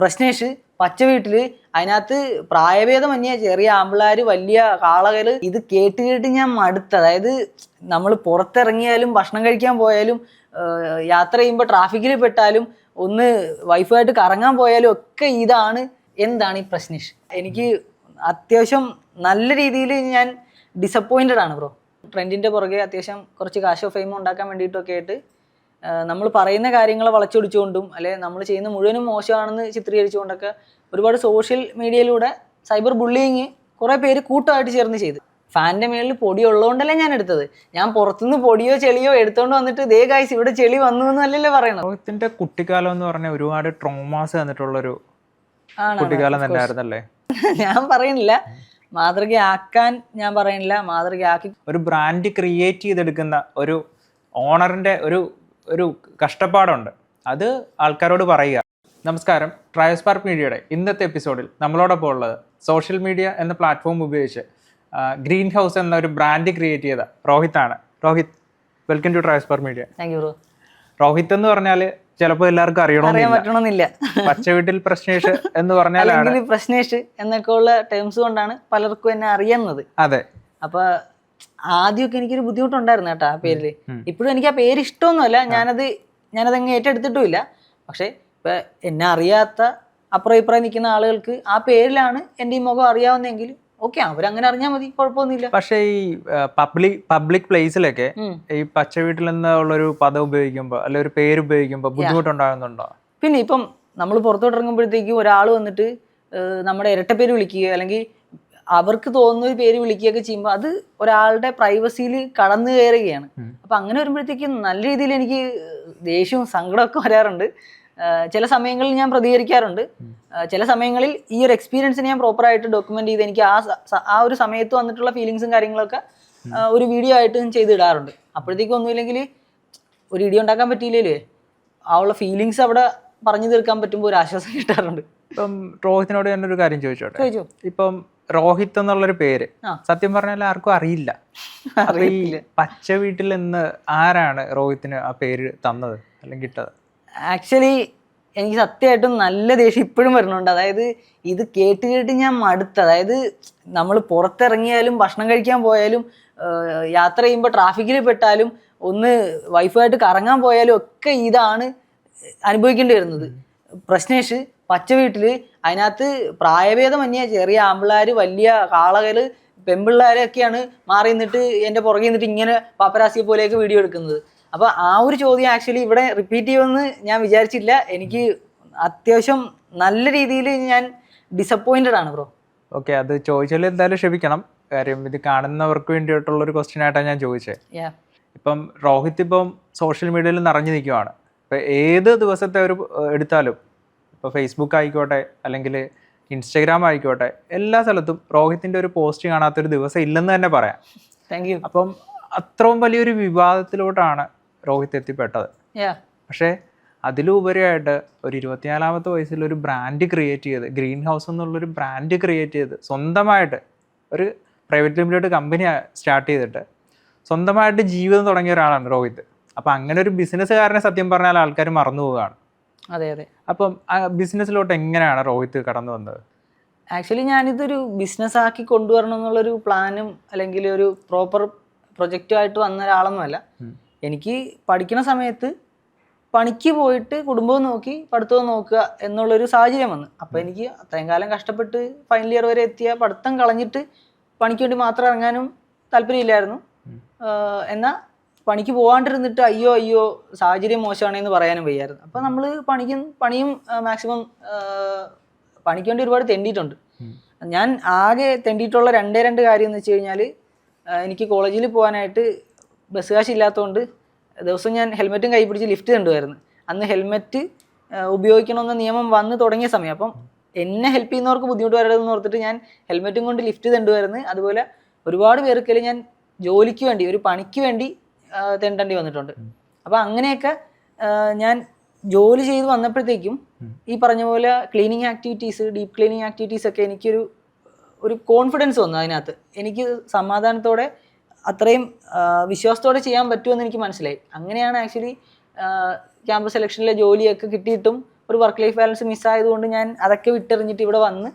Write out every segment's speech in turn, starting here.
പ്രശ്നേഷ് പച്ച വീട്ടിൽ അതിനകത്ത് പ്രായഭേദമന്യേ ചെറിയ ആമ്പിളാര് വലിയ കാളകൾ ഇത് കേട്ട് കേട്ട് ഞാൻ മടുത്ത്. അതായത് നമ്മൾ പുറത്തിറങ്ങിയാലും ഭക്ഷണം കഴിക്കാൻ പോയാലും യാത്ര ചെയ്യുമ്പോൾ ട്രാഫിക്കിൽ പെട്ടാലും ഒന്ന് വൈഫായിട്ട് കറങ്ങാൻ പോയാലും ഒക്കെ ഇതാണ്. എന്താണ് ഈ പ്രശ്നേഷ്? എനിക്ക് അത്യാവശ്യം നല്ല രീതിയിൽ ഞാൻ ഡിസപ്പോയിന്റഡ് ആണ് ബ്രോ ട്രെൻഡിന്റെ പുറകെ അത്യാവശ്യം കുറച്ച് കാശോ ഫെയിമോ ഉണ്ടാക്കാൻ വേണ്ടിയിട്ടൊക്കെ ആയിട്ട് നമ്മൾ പറയുന്ന കാര്യങ്ങളെ വളച്ചൊടിച്ചുകൊണ്ടും അല്ലെ നമ്മൾ ചെയ്യുന്ന മുഴുവനും മോശമാണെന്ന് ചിത്രീകരിച്ചുകൊണ്ടൊക്കെ ഒരുപാട് സോഷ്യൽ മീഡിയയിലൂടെ സൈബർ ബുള്ളിങ് കുറേ പേര് കൂട്ടമായിട്ട് ചേർന്ന് ചെയ്ത്. ഫാനിന്റെ മേളിൽ പൊടി ഉള്ളതുകൊണ്ടല്ലേ ഞാൻ എടുത്തത്? ഞാൻ പുറത്തുനിന്ന് പൊടിയോ ചെളിയോ എടുത്തുകൊണ്ട് വന്നിട്ട് ദേ ഗായ്സ് ഇവിടെ ചെളി വന്നു എന്നല്ലേ പറയണത്? രോഹിത്തിന്റെ കുട്ടിക്കാലം എന്ന് പറഞ്ഞ ഒരുപാട് ട്രോമാസ് തന്നിട്ടുള്ളൊരു കുട്ടിക്കാലം തന്നെയായിരുന്നല്ലേ? ഞാൻ പറയണില്ല മാതൃകയാക്കാൻ ഞാൻ പറയണില്ല മാതൃകയാക്കി ഒരു ബ്രാൻഡ് ക്രിയേറ്റ് ചെയ്തെടുക്കുന്ന ഒരു ഓണറിന്റെ ഒരു ഒരു കഷ്ടപ്പാടുണ്ട്. അത് ആൾക്കാരോട് പറയുക. നമസ്കാരം. ട്രയസ്പാർക്ക് മീഡിയയുടെ ഇന്നത്തെ എപ്പിസോഡിൽ നമ്മളോടൊപ്പം ഉള്ളത് സോഷ്യൽ മീഡിയ എന്ന പ്ലാറ്റ്ഫോം ഉപയോഗിച്ച് ഗ്രീൻ ഹൗസ് എന്ന ഒരു ബ്രാൻഡ് ക്രിയേറ്റ് ചെയ്ത ആണ്. Rohit welcome to Triaspark media. Thank you bro Rohit എന്ന് പറഞ്ഞാൽ ചിലപ്പോൾ എല്ലാവർക്കും അറിയണമെന്നില്ല. പച്ച വീട്ടിൽ പ്രശ്നേഷ് എന്ന് പറഞ്ഞാൽ പ്രശ്നേഷ് എന്നൊക്കെ ഉള്ള ടേംസ് കൊണ്ടാണ് പലർക്കും എന്നെ അറിയുന്നത്. അതെ. അപ്പൊ ആദ്യമൊക്കെ എനിക്കൊരു ബുദ്ധിമുട്ടുണ്ടായിരുന്നു കേട്ടോ ആ പേരിൽ. ഇപ്പോഴും എനിക്ക് ആ പേര് ഇഷ്ടമൊന്നുമല്ല ഞാനത് ഞാനത് അങ്ങ് ഏറ്റെടുത്തിട്ടുമില്ല. പക്ഷെ ഇപ്പൊ എന്നെ അറിയാത്ത അപ്പുറം ഇപ്പുറം നിൽക്കുന്ന ആളുകൾക്ക് ആ പേരിലാണ് എന്റെ ഈ മുഖം അറിയാവുന്നെങ്കിൽ ഓക്കെ അവരങ്ങനെ അറിഞ്ഞാൽ മതി കുഴപ്പമൊന്നുമില്ല. പക്ഷേ ഈ പബ്ലിക് പബ്ലിക് പ്ലേസിലൊക്കെ. ഈ പച്ച വീട്ടിൽ നിന്നുള്ളൊരു പദം ഉപയോഗിക്കുമ്പോൾ അല്ലെ ഒരു പേര് ഉപയോഗിക്കുമ്പോൾ ബുദ്ധിമുട്ടുണ്ടാകുന്നുണ്ടോ? പിന്നെ ഇപ്പം നമ്മൾ പുറത്തോട്ട് ഇറങ്ങുമ്പോഴത്തേക്കും ഒരാൾ വന്നിട്ട് നമ്മുടെ ഇരട്ടപ്പേര് വിളിക്കുക അല്ലെങ്കിൽ അവർക്ക് തോന്നുന്ന ഒരു പേര് വിളിക്കുകയൊക്കെ ചെയ്യുമ്പോൾ അത് ഒരാളുടെ പ്രൈവസിയിൽ കടന്നു കയറുകയാണ്. അപ്പൊ അങ്ങനെ വരുമ്പോഴത്തേക്കും നല്ല രീതിയിൽ എനിക്ക് ദേഷ്യവും സങ്കടമൊക്കെ വരാറുണ്ട്. ചില സമയങ്ങളിൽ ഞാൻ പ്രതികരിക്കാറുണ്ട്. ചില സമയങ്ങളിൽ ഈ ഒരു എക്സ്പീരിയൻസിനെ ഞാൻ പ്രോപ്പറായിട്ട് ഡോക്യുമെന്റ് ചെയ്ത് എനിക്ക് ആ ആ ഒരു സമയത്ത് വന്നിട്ടുള്ള ഫീലിങ്സും കാര്യങ്ങളൊക്കെ ഒരു വീഡിയോ ആയിട്ട് ഞാൻ ചെയ്തിടാറുണ്ട്. അപ്പോഴത്തേക്കും ഒന്നുമില്ലെങ്കിൽ ഒരു വീഡിയോ ഉണ്ടാക്കാൻ പറ്റിയില്ലേ ആ ഉള്ള ഫീലിങ്സ് അവിടെ പറഞ്ഞു തീർക്കാൻ പറ്റുമ്പോൾ ഒരു ആശ്വാസം കിട്ടാറുണ്ട്. ഇപ്പം രോഹിത്തിനോട് ഞാൻ ഒരു കാര്യം ചോദിച്ചോട്ടെ? ചോദിച്ചോ? ഇപ്പം രോഹിത് എന്നുള്ളൊരു പേര്. സത്യം പറഞ്ഞാൽ ആർക്കും അറിയില്ല. അറിയില്ല. പച്ച വീട്ടിൽ നിന്ന് ആരാണ് രോഹിത്തിന് ആ പേര് തന്നത് അല്ലെങ്കിൽ ഇട്ടത് ആക്ച്വലി എനിക്ക് സത്യമായിട്ടും നല്ല ദേഷ്യം ഇപ്പോഴും വരുന്നുണ്ട്. അതായത് ഇത് കേട്ട് കേട്ട് ഞാൻ മടുത്ത്. അതായത് നമ്മൾ പുറത്തിറങ്ങിയാലും ഭക്ഷണം കഴിക്കാൻ പോയാലും യാത്ര ചെയ്യുമ്പോൾ ട്രാഫിക്കിൽ പെട്ടാലും ഒന്ന് വൈഫായിട്ട് കറങ്ങാൻ പോയാലും ഒക്കെ ഇതാണ് അനുഭവിക്കേണ്ടി വരുന്നത്. പ്രശ്നേഷ് പച്ച വീട്ടിൽ അതിനകത്ത് പ്രായഭേദമന്യേ ചെറിയ ആമ്പിള്ളാർ വലിയ കാളകൾ പെമ്പിള്ളാരൊക്കെയാണ് മാറി നിന്നിട്ട് എന്റെ പുറകെ നിന്നിട്ട് ഇങ്ങനെ പാപ്പരാസിയെ പോലെയൊക്കെ വീഡിയോ എടുക്കുന്നത്. അപ്പോൾ ആ ഒരു ചോദ്യം ആക്ച്വലി ഇവിടെ റിപ്പീറ്റ് ചെയ്യുമെന്ന് ഞാൻ വിചാരിച്ചില്ല. എനിക്ക് അത്യാവശ്യം നല്ല രീതിയിൽ ഞാൻ ഡിസപ്പോയിന്റഡ് ആണ് ബ്രോ. ഓക്കെ അത് ചോദിച്ചാൽ എന്തായാലും ക്ഷമിക്കണം. കാര്യം ഇത് കാണുന്നവർക്ക് വേണ്ടിയിട്ടുള്ള ഒരു ക്വസ്റ്റ്യൻ ആയിട്ടാണ് ഞാൻ ചോദിച്ചത് ഇപ്പം രോഹിത് ഇപ്പം സോഷ്യൽ മീഡിയയിൽ നിറഞ്ഞു നിൽക്കുവാണ് ഇപ്പം ഏത് ദിവസത്തെ ഒരു എടുത്താലും ഇപ്പോൾ ഫേസ്ബുക്ക് ആയിക്കോട്ടെ അല്ലെങ്കിൽ ഇൻസ്റ്റഗ്രാം ആയിക്കോട്ടെ എല്ലാ സ്ഥലത്തും രോഹിത്തിന്റെ ഒരു പോസ്റ്റ് കാണാത്തൊരു ദിവസം ഇല്ലെന്ന് തന്നെ പറയാം. താങ്ക് യു അപ്പം അത്രയും വലിയൊരു വിവാദത്തിലോട്ടാണ് രോഹിത് എത്തിപ്പെട്ടത്. പക്ഷേ അതിലുപരിയായിട്ട് ഒരു ഇരുപത്തിനാലാമത്തെ വയസ്സിൽ ഒരു ബ്രാൻഡ് ക്രിയേറ്റ് ചെയ്ത് ഗ്രീൻ ഹൗസ് എന്നുള്ളൊരു ബ്രാൻഡ് ക്രിയേറ്റ് ചെയ്ത് സ്വന്തമായിട്ട് ഒരു പ്രൈവറ്റ് ലിമിറ്റഡ് കമ്പനി സ്റ്റാർട്ട് ചെയ്തിട്ട് സ്വന്തമായിട്ട് ജീവിതം തുടങ്ങിയ ഒരാളാണ് രോഹിത്. അപ്പം അങ്ങനെ ഒരു ബിസിനസ്സുകാരനെ സത്യം പറഞ്ഞാൽ ആൾക്കാർ മറന്നു പോവുകയാണ് അതെ അതെ. അപ്പം ബിസിനസ്സിലോട്ട് എങ്ങനെയാണ് രോഹിത് കടന്നു വന്നത്? ആക്ച്വലി ഞാനിതൊരു ബിസിനസ് ആക്കി കൊണ്ടുവരണം എന്നുള്ളൊരു പ്ലാനും അല്ലെങ്കിൽ ഒരു പ്രോപ്പർ പ്രൊജക്റ്റുമായിട്ട് വന്ന ഒരാളൊന്നുമല്ല. എനിക്ക് പഠിക്കുന്ന സമയത്ത് പണിക്ക് പോയിട്ട് കുടുംബവും നോക്കി പഠിത്തവും നോക്കുക എന്നുള്ളൊരു സാഹചര്യം വന്നു. അപ്പോൾ എനിക്ക് അത്രയും കാലം കഷ്ടപ്പെട്ട് ഫൈനൽ ഇയർ വരെ എത്തിയ പഠിത്തം കളഞ്ഞിട്ട് പണിക്ക് വേണ്ടി മാത്രം ഇറങ്ങാനും താല്പര്യമില്ലായിരുന്നു. എന്നാൽ പണിക്ക് പോകാണ്ടിരുന്നിട്ട് അയ്യോ അയ്യോ സാഹചര്യം മോശമാണെന്ന് പറയാനും വയ്യായിരുന്നു. അപ്പോൾ നമ്മൾ പണിക്കും പണിയും മാക്സിമം പണിക്ക് വേണ്ടി ഒരുപാട് തെണ്ടിയിട്ടുണ്ട്. ഞാൻ ആകെ തെണ്ടിയിട്ടുള്ള രണ്ടേ രണ്ട് കാര്യം എന്ന് വെച്ച് കഴിഞ്ഞാൽ എനിക്ക് കോളേജിൽ പോകാനായിട്ട് ബസ് കാശ് ഇല്ലാത്തതുകൊണ്ട് ദിവസം ഞാൻ ഹെൽമെറ്റും കൈ പിടിച്ച് ലിഫ്റ്റ് കണ്ടുമായിരുന്നു അന്ന് ഹെൽമെറ്റ് ഉപയോഗിക്കണമെന്ന നിയമം വന്ന് തുടങ്ങിയ സമയം. അപ്പം എന്നെ ഹെൽപ്പ് ചെയ്യുന്നവർക്ക് ബുദ്ധിമുട്ട് വരരുതെന്ന് ഓർത്തിട്ട് ഞാൻ ഹെൽമെറ്റും കൊണ്ട് ലിഫ്റ്റ് തണ്ടുമായിരുന്നു. അതുപോലെ ഒരുപാട് പേർക്കൽ ഞാൻ ജോലിക്ക് വേണ്ടി ഒരു പണിക്ക് വേണ്ടി തെണ്ടേണ്ടി വന്നിട്ടുണ്ട്. അപ്പോൾ അങ്ങനെയൊക്കെ ഞാൻ ജോലി ചെയ്ത് വന്നപ്പോഴത്തേക്കും ഈ പറഞ്ഞ പോലെ cleaning activities deep cleaning activities ഒക്കെ എനിക്കൊരു ഒരു കോൺഫിഡൻസ് വന്നു അതിനകത്ത്. എനിക്ക് സമാധാനത്തോടെ അത്രയും വിശ്വാസത്തോടെ ചെയ്യാൻ പറ്റുമെന്ന് എനിക്ക് മനസ്സിലായി. അങ്ങനെയാണ് ആക്ച്വലി ക്യാമ്പസ് സെലക്ഷനിലെ ജോലിയൊക്കെ കിട്ടിയിട്ടും ഒരു വർക്ക് ലൈഫ് ബാലൻസ് മിസ്സായതുകൊണ്ട് ഞാൻ അതൊക്കെ വിട്ടെറിഞ്ഞിട്ട് ഇവിടെ വന്ന്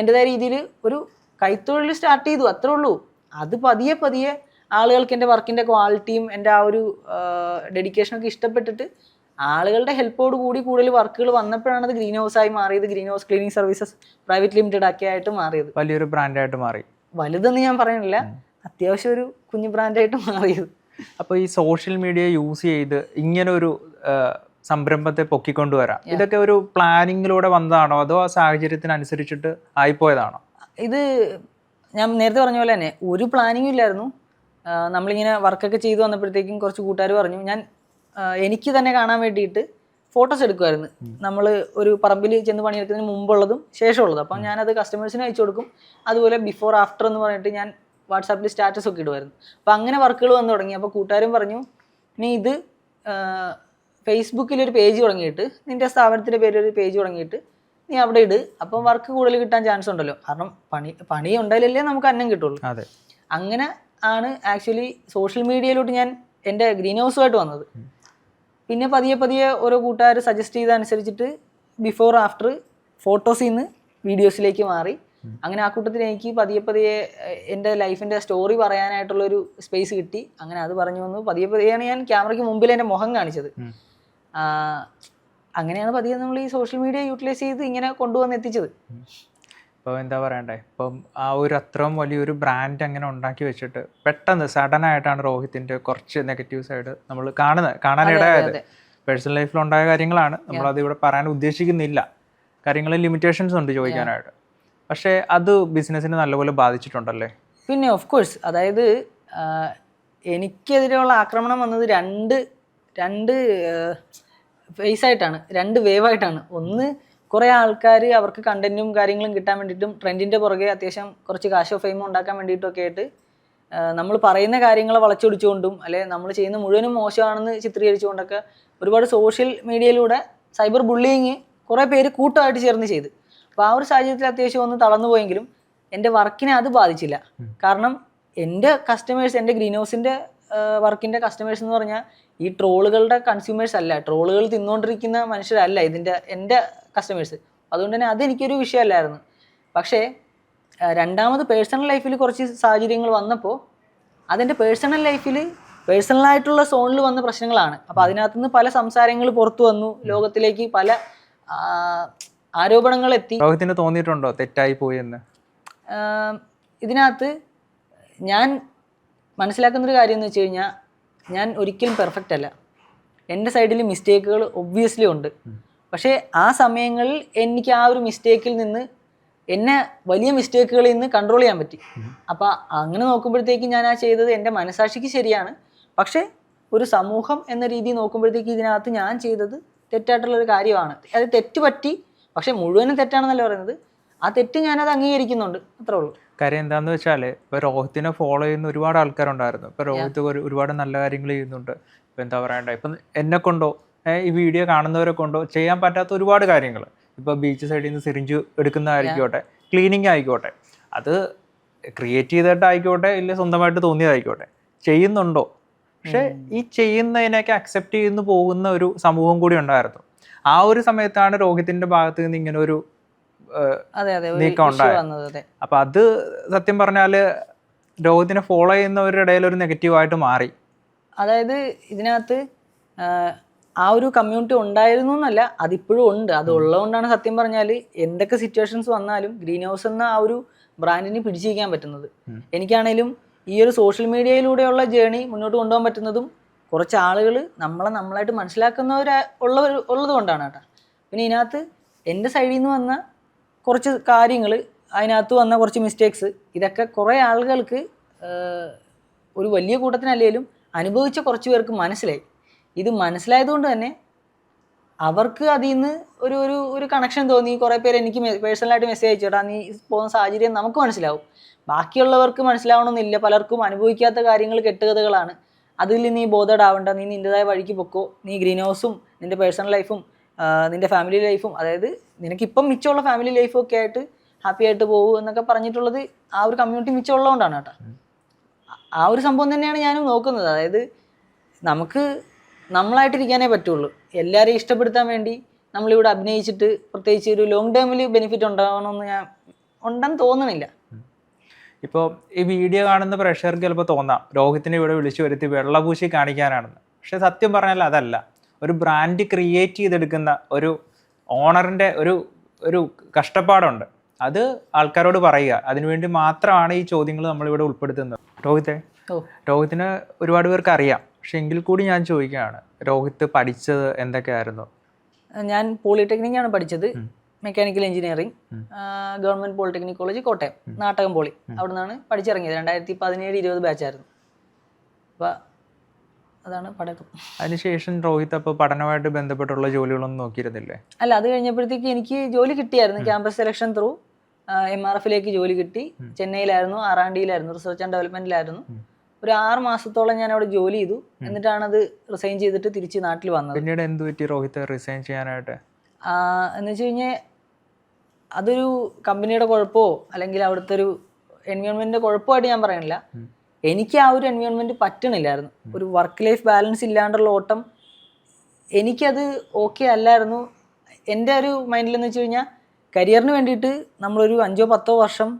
എന്റെതായ രീതിയിൽ ഒരു കൈത്തൊഴിൽ സ്റ്റാർട്ട് ചെയ്തു അത്രേ ഉള്ളൂ. അത് പതിയെ പതിയെ ആളുകൾക്ക് എന്റെ വർക്കിന്റെ ക്വാളിറ്റിയും എന്റെ ആ ഒരു ഡെഡിക്കേഷനൊക്കെ ഇഷ്ടപ്പെട്ടിട്ട് ആളുകളുടെ ഹെൽപ്പോട് കൂടി കൂടുതൽ വർക്കുകൾ വന്നപ്പോഴാണ് അത് ഗ്രീൻ ഹൗസ് ആയി മാറിയത്. Green house cleaning services private limited ഒക്കെ ആയിട്ട് മാറിയത്. വലിയൊരു ബ്രാൻഡായിട്ട് മാറി. വലുതെന്ന് ഞാൻ പറയുന്നില്ല. അത്യാവശ്യം ഒരു കുഞ്ഞു ബ്രാൻഡായിട്ട് മാറിയത്. അപ്പോൾ ഈ സോഷ്യൽ മീഡിയ യൂസ് ചെയ്ത് ഇങ്ങനെ ഒരു സംരംഭത്തെ പൊക്കിക്കൊണ്ടുവരാം. ഇതൊക്കെ ഒരു പ്ലാനിങ്ങിലൂടെ വന്നതാണോ? അതോ ആ സാഹചര്യത്തിനനുസരിച്ചിട്ട് ആയിപ്പോയതാണോ? ഇത് ഞാൻ നേരത്തെ പറഞ്ഞ പോലെ തന്നെ ഒരു പ്ലാനിങ്ങും ഇല്ലായിരുന്നു. നമ്മളിങ്ങനെ വർക്കൊക്കെ ചെയ്തു വന്നപ്പോഴത്തേക്കും കുറച്ച് കൂട്ടുകാർ പറഞ്ഞു ഞാൻ എനിക്ക് തന്നെ കാണാൻ വേണ്ടിയിട്ട് ഫോട്ടോസ് എടുക്കുമായിരുന്നു നമ്മൾ ഒരു പറമ്പിൽ ചെന്ന് പണിയെടുക്കുന്നതിന് മുമ്പുള്ളതും ശേഷമുള്ളതും. അപ്പം ഞാനത് കസ്റ്റമേഴ്സിന് അയച്ചു കൊടുക്കും. അതുപോലെ ബിഫോർ ആഫ്റ്റർ എന്ന് പറഞ്ഞിട്ട് ഞാൻ വാട്സാപ്പിൽ സ്റ്റാറ്റസ് ഒക്കെ ഇടുമായിരുന്നു അപ്പം അങ്ങനെ വർക്കുകൾ വന്നു തുടങ്ങി. അപ്പോൾ കൂട്ടുകാരും പറഞ്ഞു നീ ഇത് ഫേസ്ബുക്കിൽ ഒരു പേജ് തുടങ്ങിയിട്ട് നിന്റെ സ്ഥാപനത്തിന്റെ പേരിൽ ഒരു പേജ് തുടങ്ങിയിട്ട് നീ അവിടെ ഇട്. അപ്പം വർക്ക് കൂടുതൽ കിട്ടാൻ ചാൻസ് ഉണ്ടല്ലോ. കാരണം പണി പണി ഉണ്ടായാലല്ലേ നമുക്ക് അന്നം കിട്ടുള്ളൂ. അതെ. അങ്ങനെ ആണ് ആക്ച്വലി സോഷ്യൽ മീഡിയയിലോട്ട് ഞാൻ എന്റെ ഗ്രീൻ ഹൗസുമായിട്ട് വന്നത്. പിന്നെ പതിയെ പതിയെ ഓരോ കൂട്ടുകാർ സജസ്റ്റ് ചെയ്ത അനുസരിച്ചിട്ട് ബിഫോർ ആഫ്റ്റർ ഫോട്ടോസിൽ നിന്ന് വീഡിയോസിലേക്ക് മാറി. അങ്ങനെ ആ കൂട്ടത്തിൽ എനിക്ക് പതിയെ പതിയെ എന്റെ ലൈഫിന്റെ സ്റ്റോറി പറയാനായിട്ടുള്ളൊരു സ്പേസ് കിട്ടി. അങ്ങനെ അത് പറഞ്ഞു വന്നു. പതിയെ പതിയാണ് ഞാൻ ക്യാമറയ്ക്ക് മുമ്പിൽ എന്റെ മുഖം കാണിച്ചത്. അങ്ങനെയാണ് പതിയെ നമ്മൾ ഈ സോഷ്യൽ മീഡിയ യൂട്ടിലൈസ് ചെയ്ത് ഇങ്ങനെ കൊണ്ടുവന്ന് എത്തിച്ചത്. ഇപ്പോൾ എന്താ പറയണ്ടേ? ഇപ്പം ആ ഒരു അത്രയും വലിയൊരു ബ്രാൻഡ് അങ്ങനെ ഉണ്ടാക്കി വെച്ചിട്ട് പെട്ടെന്ന് സഡൻ ആയിട്ടാണ് രോഹിത്തിന്റെ കുറച്ച് നെഗറ്റീവ് സൈഡ് നമ്മൾ കാണുന്നത് കാണാനിടയായത്. പേഴ്സണൽ ലൈഫിൽ ഉണ്ടായ കാര്യങ്ങളാണ്. നമ്മളത് ഇവിടെ പറയാൻ ഉദ്ദേശിക്കുന്നില്ല. കാര്യങ്ങളിൽ ലിമിറ്റേഷൻസ് ഉണ്ട് ചോദിക്കാനായിട്ട്. പക്ഷേ അത് ബിസിനസ്സിനെ നല്ലപോലെ ബാധിച്ചിട്ടുണ്ടല്ലേ? പിന്നെ ഓഫ് കോഴ്സ് അതായത് എനിക്കെതിരെയുള്ള ആക്രമണം വന്നത് രണ്ട് രണ്ട് ഫേസ് ആയിട്ടാണ് രണ്ട് വേവായിട്ടാണ് ഒന്ന് കുറേ ആൾക്കാർ അവർക്ക് കണ്ടന്റും കാര്യങ്ങളും കിട്ടാൻ വേണ്ടിയിട്ടും ട്രെൻഡിന്റെ പുറകെ അത്യാവശ്യം കുറച്ച് കാശോ ഫെയിമോ ഉണ്ടാക്കാൻ വേണ്ടിയിട്ടൊക്കെ ആയിട്ട് നമ്മൾ പറയുന്ന കാര്യങ്ങളെ വളച്ചൊടിച്ചുകൊണ്ടും അല്ലെ നമ്മൾ ചെയ്യുന്ന മുഴുവനും മോശമാണെന്ന് ചിത്രീകരിച്ചുകൊണ്ടൊക്കെ ഒരുപാട് സോഷ്യൽ മീഡിയയിലൂടെ സൈബർ ബുള്ളിങ് കുറേ പേര് കൂട്ടമായിട്ട് ചേർന്ന് ചെയ്ത്. അപ്പോൾ ആ ഒരു സാഹചര്യത്തിൽ അത്യാവശ്യം ഒന്ന് തളർന്നു പോയെങ്കിലും എന്റെ വർക്കിനെ അത് ബാധിച്ചില്ല. കാരണം എന്റെ കസ്റ്റമേഴ്സ് എന്റെ ഗ്രീൻ ഹൗസിന്റെ വർക്കിന്റെ കസ്റ്റമേഴ്സ് എന്ന് പറഞ്ഞാൽ ഈ ട്രോളുകളുടെ കൺസ്യൂമേഴ്സ് അല്ല. ട്രോളുകൾ തിന്നുകൊണ്ടിരിക്കുന്ന മനുഷ്യരല്ല. ഇതിന്റെ എന്റെ കസ്റ്റമേഴ്സ് അതുകൊണ്ട് തന്നെ അതെനിക്കൊരു വിഷയമല്ലായിരുന്നു. പക്ഷേ രണ്ടാമത് പേഴ്സണൽ ലൈഫിൽ കുറച്ച് സാഹചര്യങ്ങൾ വന്നപ്പോൾ അതെന്റെ പേഴ്സണൽ ലൈഫിൽ പേഴ്സണലായിട്ടുള്ള സോണിൽ വന്ന പ്രശ്നങ്ങളാണ്. അപ്പോൾ അതിനകത്തുനിന്ന് പല സംസാരങ്ങൾ പുറത്തു വന്നു. ലോകത്തിലേക്ക് പല ആരോപണങ്ങൾ എത്തി ലോകത്തിന് തോന്നിയിട്ടുണ്ടോ തെറ്റായി പോയി എന്ന്? ഇതിനകത്ത് ഞാൻ മനസ്സിലാക്കുന്നൊരു കാര്യം എന്ന് വെച്ച് കഴിഞ്ഞാൽ ഞാൻ ഒരിക്കലും പെർഫെക്റ്റ് അല്ല. എന്റെ സൈഡിൽ മിസ്റ്റേക്കുകൾ ഒബ്വിയസ്ലി ഉണ്ട്. പക്ഷേ ആ സമയങ്ങളിൽ എനിക്ക് ആ ഒരു മിസ്റ്റേക്കിൽ നിന്ന് എന്നെ വലിയ മിസ്റ്റേക്കുകളിൽ നിന്ന് കൺട്രോൾ ചെയ്യാൻ പറ്റി. അപ്പോൾ അങ്ങനെ നോക്കുമ്പോഴത്തേക്ക് ഞാൻ ആ ചെയ്തത് എന്റെ മനസാക്ഷിക്ക് ശരിയാണ്. പക്ഷേ ഒരു സമൂഹം എന്ന രീതി നോക്കുമ്പോഴത്തേക്ക് ഇതിനകത്ത് ഞാൻ ചെയ്തത് തെറ്റായിട്ടുള്ളൊരു കാര്യമാണ്. അത് തെറ്റ് പറ്റി പക്ഷേ മുഴുവനും തെറ്റാണെന്നല്ല പറയുന്നത്. ആ തെറ്റ് ഞാനത് അംഗീകരിക്കുന്നുണ്ട്. അത്രേ ഉള്ളൂ. കാര്യം എന്താണെന്ന് വെച്ചാൽ ഇപ്പോൾ രോഹിത്തിനെ ഫോളോ ചെയ്യുന്ന ഒരുപാട് ആൾക്കാരുണ്ടായിരുന്നു. ഇപ്പോൾ രോഹിത്ത് ഒരു ഒരുപാട് നല്ല കാര്യങ്ങൾ ചെയ്യുന്നുണ്ട്. ഇപ്പോൾ എന്താ പറയണ്ടേ? ഇപ്പം എന്നെ കൊണ്ടോ ഈ വീഡിയോ കാണുന്നവരെ കൊണ്ടോ ചെയ്യാൻ പറ്റാത്ത ഒരുപാട് കാര്യങ്ങൾ. ഇപ്പോൾ ബീച്ച് സൈഡിൽ നിന്ന് സിറിഞ്ച് എടുക്കുന്നതായിരിക്കോട്ടെ ക്ലീനിങ് ആയിക്കോട്ടെ അത് ക്രിയേറ്റ് ചെയ്തിട്ടായിക്കോട്ടെ ഇല്ല സ്വന്തമായിട്ട് തോന്നിയതായിക്കോട്ടെ ചെയ്യുന്നുണ്ടോ? പക്ഷെ ഈ ചെയ്യുന്നതിനൊക്കെ അക്സെപ്റ്റ് ചെയ്യുന്നു പോകുന്ന ഒരു സമൂഹം കൂടി ഉണ്ടായിരുന്നു. ആ ഒരു സമയത്താണ് രോഗത്തിന്റെ ഭാഗത്ത് നിന്ന് ഇങ്ങനെ ഒരു നീക്കം ഉണ്ടായത്. ഉണ്ടായോ? അപ്പൊ അത് സത്യം പറഞ്ഞാൽ രോഗത്തിനെ ഫോളോ ചെയ്യുന്നവരുടെ ഇടയിൽ ഒരു നെഗറ്റീവായിട്ട് മാറി. അതായത് ഇതിനകത്ത് ആ ഒരു കമ്മ്യൂണിറ്റി ഉണ്ടായിരുന്നു എന്നല്ല അതിപ്പോഴും ഉണ്ട്. അത് ഉള്ളതുകൊണ്ടാണ് സത്യം പറഞ്ഞാൽ എന്തൊക്കെ സിറ്റുവേഷൻസ് വന്നാലും ഗ്രീൻ ഹൗസ് എന്ന ആ ഒരു ബ്രാൻഡിന് പിടിച്ചിരിക്കാൻ പറ്റുന്നത്. എനിക്കാണെങ്കിലും എനിക്കാണേലും ഈ ഒരു സോഷ്യൽ മീഡിയയിലൂടെയുള്ള ജേണി മുന്നോട്ട് കൊണ്ടുപോകാൻ പറ്റുന്നതും കുറച്ച് ആളുകൾ നമ്മളെ നമ്മളായിട്ട് മനസ്സിലാക്കുന്നവർ ഉള്ള ഉള്ളത് കൊണ്ടാണ് കേട്ടോ. പിന്നെ ഇതിനകത്ത് എന്റെ സൈഡിൽ നിന്ന് വന്ന കുറച്ച് കാര്യങ്ങൾ അതിനകത്ത് വന്ന കുറച്ച് മിസ്റ്റേക്സ് ഇതൊക്കെ കുറേ ആളുകൾക്ക് ഒരു വലിയ കൂട്ടത്തിനല്ലേലും അനുഭവിച്ച കുറച്ച് പേർക്ക് മനസ്സിലായി. ഇത് മനസ്സിലായതുകൊണ്ട് തന്നെ അവർക്ക് അതിൽ നിന്ന് ഒരു ഒരു ഒരു കണക്ഷൻ തോന്നി. കുറേ പേര് എനിക്ക് പേഴ്സണലായിട്ട് മെസ്സേജ് അയച്ചോട്ടാ നീ പോകുന്ന സാഹചര്യം നമുക്ക് മനസ്സിലാവും. ബാക്കിയുള്ളവർക്ക് മനസ്സിലാവണമെന്നില്ല. പലർക്കും അനുഭവിക്കാത്ത കാര്യങ്ങൾ കെട്ടുകഥകളാണ്. അതിൽ നീ ബോധഡാവണ്ട നീ നിന്റെതായ വഴിക്ക് പൊക്കോ. നീ ഗ്രീൻ ഹൗസും നിന്റെ പേഴ്സണൽ ലൈഫും നിന്റെ ഫാമിലി ലൈഫും അതായത് നിനക്കിപ്പം മിച്ചമുള്ള ഫാമിലി ലൈഫും ഒക്കെ ആയിട്ട് ഹാപ്പി ആയിട്ട് പോകും എന്നൊക്കെ പറഞ്ഞിട്ടുള്ളത് ആ ഒരു കമ്മ്യൂണിറ്റി മിച്ചമുള്ളതുകൊണ്ടാണ് കേട്ടോ. ആ ഒരു സംഭവം തന്നെയാണ് ഞാനും നോക്കുന്നത്. അതായത് നമുക്ക് നമ്മളായിട്ടിരിക്കാനേ പറ്റുള്ളൂ. എല്ലാവരെയും ഇഷ്ടപ്പെടുത്താൻ വേണ്ടി നമ്മളിവിടെ അഭിനയിച്ചിട്ട് പ്രത്യേകിച്ച് ഒരു ലോങ് ടേമിൽ ബെനിഫിറ്റ് ഉണ്ടാവണമെന്ന് ഞാൻ ഉണ്ടെന്ന് തോന്നണില്ല. ഇപ്പോൾ ഈ വീഡിയോ കാണുന്ന പ്രേക്ഷകർക്ക് ചിലപ്പോൾ തോന്നാം. രോഹിത്തിനെ ഇവിടെ വിളിച്ചു വരുത്തി വെള്ളപൂശി കാണിക്കാനാണെന്ന്. പക്ഷേ സത്യം പറഞ്ഞാൽ അതല്ല. ഒരു ബ്രാൻഡ് ക്രിയേറ്റ് ചെയ്തെടുക്കുന്ന ഒരു ഓണറിന്റെ ഒരു ഒരു കഷ്ടപ്പാടുണ്ട്. അത് ആൾക്കാരോട് പറയുക. അതിനുവേണ്ടി മാത്രമാണ് ഈ ചോദ്യങ്ങൾ നമ്മളിവിടെ ഉൾപ്പെടുത്തുന്നത്. രോഹിത്തെ രോഹിത്തിന് ഒരുപാട് പേർക്ക് അറിയാം. പക്ഷെ എങ്കിൽ കൂടി ഞാൻ ചോദിക്കുകയാണ് രോഹിത്ത് പഠിച്ചത് എന്തൊക്കെയായിരുന്നു? ഞാൻ പോളിടെക്നിക് ആണ് പഠിച്ചത് mechanical engineering government polytechnic college Kottayam Nattakam poly. അവിടെ നിന്നാണ് പഠിച്ചിറങ്ങിയത്. രണ്ടായിരത്തി പതിനേഴ് ഇരുപത് ബാച്ചായിരുന്നു. അപ്പൊ അതാണ് പഠനം. അതിനുശേഷം രോഹിത് അപ്പോൾ പഠനമായിട്ട് ബന്ധപ്പെട്ടുള്ള ജോലികളൊന്നും നോക്കിയിരുന്നില്ലേ? അല്ല അത് കഴിഞ്ഞപ്പോഴത്തേക്ക് എനിക്ക് ജോലി കിട്ടിയായിരുന്നു. Campus selection through M R എഫിലേക്ക് ജോലി കിട്ടി. ചെന്നൈയിലായിരുന്നു ആറാണ്ടിയിലായിരുന്നു റിസർച്ച് ആൻഡ് ഡെവലപ്മെന്റിലായിരുന്നു. ഒരു ആറ് മാസത്തോളം ഞാൻ അവിടെ ജോലി ചെയ്തു. എന്നിട്ടാണ് അത് റിസൈൻ ചെയ്തിട്ട് തിരിച്ച് നാട്ടിൽ വന്നത്. പിന്നീട് എന്ത് പറ്റി രോഹിത് റിസൈൻ ചെയ്യാനായിട്ട്? എന്ന് വെച്ച് കഴിഞ്ഞാൽ അതൊരു കമ്പനിയുടെ കുഴപ്പമോ അല്ലെങ്കിൽ അവിടുത്തെ ഒരു എൻവയോൺമെന്റിന്റെ കുഴപ്പമായിട്ട് ഞാൻ പറയണില്ല. എനിക്ക് ആ ഒരു എൻവയോൺമെന്റ് പറ്റണില്ലായിരുന്നു. ഒരു വർക്ക് ലൈഫ് ബാലൻസ് ഇല്ലാണ്ടുള്ള ഓട്ടം എനിക്കത് ഓക്കെ അല്ലായിരുന്നു. എന്റെ ഒരു മൈൻഡിലെന്ന് വെച്ച് കഴിഞ്ഞാൽ കരിയറിന് വേണ്ടിയിട്ട് നമ്മളൊരു അഞ്ചോ പത്തോ വർഷം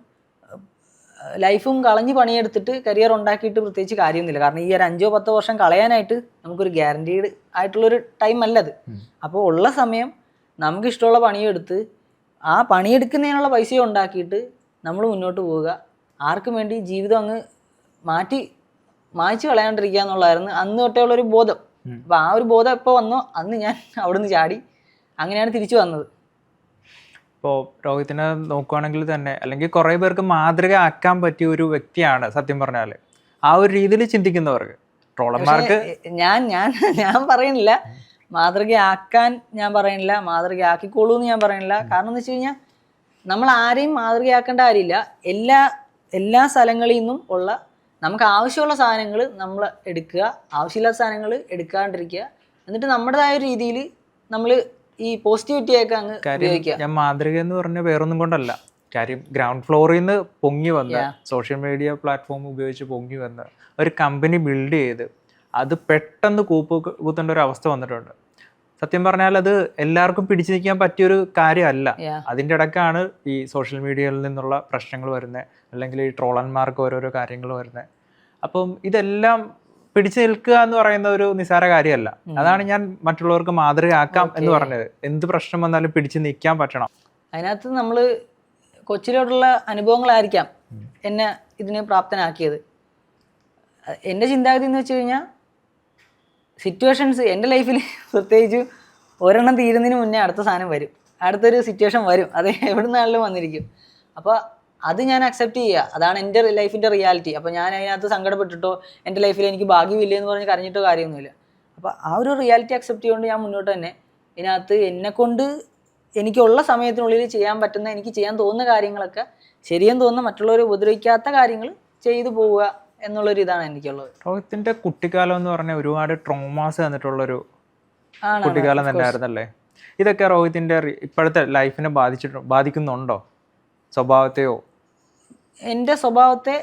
ലൈഫും കളഞ്ഞ് പണിയെടുത്തിട്ട് കരിയർ ഉണ്ടാക്കിയിട്ട് പ്രത്യേകിച്ച് കാര്യമൊന്നുമില്ല. കാരണം ഈ ഒരു അഞ്ചോ പത്തോ വർഷം കളയാനായിട്ട് നമുക്കൊരു ഗ്യാരണ്ടീഡ് ആയിട്ടുള്ളൊരു ടൈം അല്ലത്. അപ്പോൾ ഉള്ള സമയം നമുക്കിഷ്ടമുള്ള പണിയെടുത്ത് ആ പണിയെടുക്കുന്നതിനുള്ള പൈസ ഉണ്ടാക്കിയിട്ട് നമ്മൾ മുന്നോട്ട് പോവുക. ആർക്കും വേണ്ടി ജീവിതം അങ്ങ് മാറ്റി മായ്ച്ചു കളയാണ്ടിരിക്കുക എന്നുള്ളതായിരുന്നു അന്ന് തൊട്ടേ ഒരു ബോധം. അപ്പോൾ ആ ഒരു ബോധം എപ്പോൾ വന്നോ അന്ന് ഞാൻ അവിടുന്ന് ചാടി അങ്ങനെയാണ് തിരിച്ചു വന്നത്. ഇപ്പോൾ രോഹിത്തിനെ നോക്കുവാണെങ്കിൽ തന്നെ അല്ലെങ്കിൽ കുറേ പേർക്ക് മാതൃക ആക്കാൻ പറ്റിയ ഒരു വ്യക്തിയാണ് സത്യം പറഞ്ഞാൽ ആ ഒരു രീതിയിൽ ചിന്തിക്കുന്നവർക്ക്. ട്രോളന്മാർക്ക് ഞാൻ ഞാൻ ഞാൻ മാതൃക മാതൃകയാക്കാൻ ഞാൻ പറയണില്ല മാതൃകയാക്കിക്കോളൂ എന്ന് ഞാൻ പറയണില്ല കാരണം എന്ന് വെച്ച് കഴിഞ്ഞാൽ നമ്മൾ ആരെയും മാതൃകയാക്കേണ്ട കാര്യമില്ല. എല്ലാ എല്ലാ സ്ഥലങ്ങളിൽ നിന്നും ഉള്ള നമുക്ക് ആവശ്യമുള്ള സാധനങ്ങൾ നമ്മൾ എടുക്കുക. ആവശ്യമില്ലാത്ത സാധനങ്ങൾ എടുക്കാണ്ടിരിക്കുക. എന്നിട്ട് നമ്മുടേതായ രീതിയിൽ നമ്മൾ ഈ പോസിറ്റിവിറ്റിയൊക്കെ അങ്ങ് ഉപയോഗിക്കുക. ഞാൻ മാതൃക എന്ന് പറഞ്ഞ വേറൊന്നും കൊണ്ടല്ല. കാര്യം ഗ്രൗണ്ട് ഫ്ലോറിൽ നിന്ന് പൊങ്ങി വന്ന സോഷ്യൽ മീഡിയ പ്ലാറ്റ്ഫോം ഉപയോഗിച്ച് പൊങ്ങി വന്ന ഒരു കമ്പനി ബിൽഡ് ചെയ്ത് അത് പെട്ടെന്ന് കൂപ്പ് കൂത്തേണ്ട ഒരു അവസ്ഥ വന്നിട്ടുണ്ട്. സത്യം പറഞ്ഞാൽ അത് എല്ലാവർക്കും പിടിച്ചു നിൽക്കാൻ പറ്റിയൊരു കാര്യമല്ല. അതിന്റെ ഇടയ്ക്കാണ് ഈ സോഷ്യൽ മീഡിയയിൽ നിന്നുള്ള പ്രശ്നങ്ങൾ വരുന്നത്. അല്ലെങ്കിൽ ഈ ട്രോളന്മാർക്ക് ഓരോരോ കാര്യങ്ങൾ വരുന്നത്. അപ്പം ഇതെല്ലാം പിടിച്ചു നിൽക്കുക എന്ന് പറയുന്ന ഒരു നിസ്സാര കാര്യമല്ല. അതാണ് ഞാൻ മറ്റുള്ളവർക്ക് മാതൃക ആക്കാം എന്ന്. പറഞ്ഞത്. എന്ത് പ്രശ്നം വന്നാലും പിടിച്ചു നിൽക്കാൻ പറ്റണം. അതിനകത്ത് നമ്മൾ കൊച്ചിലോട്ടുള്ള അനുഭവങ്ങളായിരിക്കാം എന്നെ ഇതിന് പ്രാപ്തനാക്കിയത്. എന്റെ ചിന്താഗതി എന്ന് വെച്ച് കഴിഞ്ഞാൽ സിറ്റുവേഷൻസ് എന്റെ ലൈഫിൽ പ്രത്യേകിച്ച് ഒരെണ്ണം തീരുന്നതിന് മുന്നേ അടുത്ത സാധനം വരും. അടുത്തൊരു സിറ്റുവേഷൻ വരും. അത് എവിടെ നിന്നാണെങ്കിലും വന്നിരിക്കും. അപ്പോൾ അത് ഞാൻ അക്സെപ്റ്റ് ചെയ്യുക. അതാണ് എന്റെ ലൈഫിന്റെ റിയാലിറ്റി അപ്പോൾ ഞാൻ അതിനകത്ത് സങ്കടപ്പെട്ടിട്ടോ എന്റെ ലൈഫിൽ എനിക്ക് ഭാഗ്യമില്ല എന്ന് പറഞ്ഞ് കരഞ്ഞിട്ടോ കാര്യമൊന്നുമില്ല. അപ്പോൾ ആ ഒരു റിയാലിറ്റി അക്സെപ്റ്റ് ചെയ്തുകൊണ്ട് ഞാൻ മുന്നോട്ട് തന്നെ ഇതിനകത്ത് എന്നെക്കൊണ്ട് എനിക്കുള്ള സമയത്തിനുള്ളിൽ ചെയ്യാൻ പറ്റുന്ന എനിക്ക് ചെയ്യാൻ തോന്നുന്ന കാര്യങ്ങളൊക്കെ ശരിയെന്ന് തോന്നുന്ന മറ്റുള്ളവരെ ഉപദ്രവിക്കാത്ത കാര്യങ്ങൾ ചെയ്തു പോവുക എന്നുള്ളൊരു ഇതാണ് എനിക്കുള്ളത്. രോഹിത്തിന്റെ കുട്ടിക്കാലം എന്ന് പറഞ്ഞാൽ ഒരുപാട് ട്രോമാസ് തന്നിട്ടുള്ളൊരു ആണ് കുട്ടിക്കാലം തന്നെ ആയിരുന്നല്ലേ ഇതൊക്കെ രോഹിത്തിന്റെ ഇപ്പോഴത്തെ ലൈഫിനെ ബാധിച്ചിട്ട് ബാധിക്കുന്നുണ്ടോ? സ്വഭാവത്തെയോ? എന്റെ സ്വഭാവത്തെ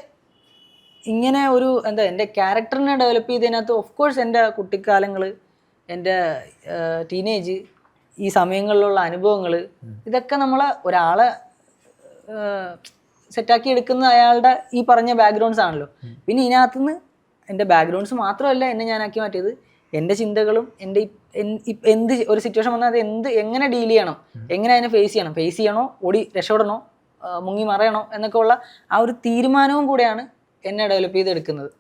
ഇങ്ങനെ ഒരു എന്താ എന്റെ ക്യാരക്ടറിനെ ഡെവലപ്പ് ചെയ്തതിനകത്ത് ഓഫ് കോഴ്സ് എന്റെ കുട്ടിക്കാലങ്ങൾ എന്റെ ടീനേജ് ഈ സമയങ്ങളിലുള്ള അനുഭവങ്ങൾ ഇതൊക്കെ നമ്മളെ ഒരാളെ സെറ്റാക്കി എടുക്കുന്ന അയാളുടെ ഈ പറഞ്ഞ ബാക്ക്ഗ്രൗണ്ട്സ് ആണല്ലോ. പിന്നെ ഇതിനകത്തുനിന്ന് എന്റെ ബാക്ക്ഗ്രൗണ്ട്സ് മാത്രമല്ല എന്നെ ഞാനാക്കി മാറ്റിയത്. എന്റെ ചിന്തകളും എന്റെ എന്ത് ഒരു സിറ്റുവേഷൻ വന്നാൽ അത് എന്ത് എങ്ങനെ ഡീൽ ചെയ്യണം എങ്ങനെ അതിനെ ഫേസ് ചെയ്യണം ഫേസ് ചെയ്യണോ ഓടി രക്ഷപ്പെടണോ മുങ്ങി മറയണോ എന്നൊക്കെ ഉള്ള ആ ഒരു തീരുമാനവും കൂടെയാണ് എന്നെ ഡെവലപ്പ് ചെയ്തെടുക്കുന്നത്.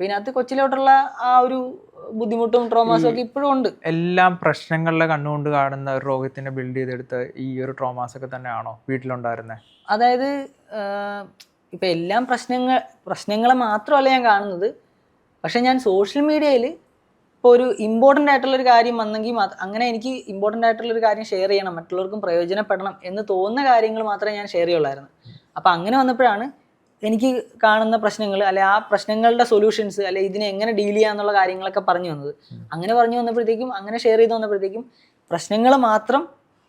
ഇതിനകത്ത് കൊച്ചിലോട്ടുള്ള ആ ഒരു ബുദ്ധിമുട്ടും ട്രോമാസും ഒക്കെ ഇപ്പോഴും ഉണ്ട്. എല്ലാം പ്രശ്നങ്ങളിലെ കണ്ണുകൊണ്ട് കാണുന്ന ഒരു രോഗത്തിനെ ബിൽഡ് ചെയ്തെടുത്ത ഈ ഒരു ട്രോമാസ് ഒക്കെ തന്നെയാണോ വീട്ടിലുണ്ടായിരുന്നത് അതായത് ഇപ്പം എല്ലാം പ്രശ്നങ്ങൾ പ്രശ്നങ്ങളെ മാത്രമല്ല ഞാൻ കാണുന്നത്. പക്ഷെ ഞാൻ സോഷ്യൽ മീഡിയയിൽ ഇപ്പോൾ ഒരു ഇമ്പോർട്ടന്റ് ആയിട്ടുള്ള ഒരു കാര്യം വന്നെങ്കിൽ അങ്ങനെ എനിക്ക് ഇമ്പോർട്ടന്റ് ആയിട്ടുള്ള ഒരു കാര്യം ഷെയർ ചെയ്യണം. മറ്റുള്ളവർക്കും പ്രയോജനപ്പെടണം എന്ന് തോന്നുന്ന കാര്യങ്ങൾ മാത്രമേ ഞാൻ ഷെയർ ചെയ്യുള്ളായിരുന്നു. അപ്പോൾ അങ്ങനെ വന്നപ്പോഴാണ് എനിക്ക് കാണുന്ന പ്രശ്നങ്ങൾ അല്ലെ ആ പ്രശ്നങ്ങളുടെ സൊല്യൂഷൻസ് അല്ലെ ഇതിനെ എങ്ങനെ ഡീൽ ചെയ്യാന്നുള്ള കാര്യങ്ങളൊക്കെ പറഞ്ഞു വന്നത്. അങ്ങനെ പറഞ്ഞു വന്നപ്പോഴത്തേക്കും അങ്ങനെ ഷെയർ ചെയ്ത് വന്നപ്പോഴത്തേക്കും പ്രശ്നങ്ങൾ മാത്രം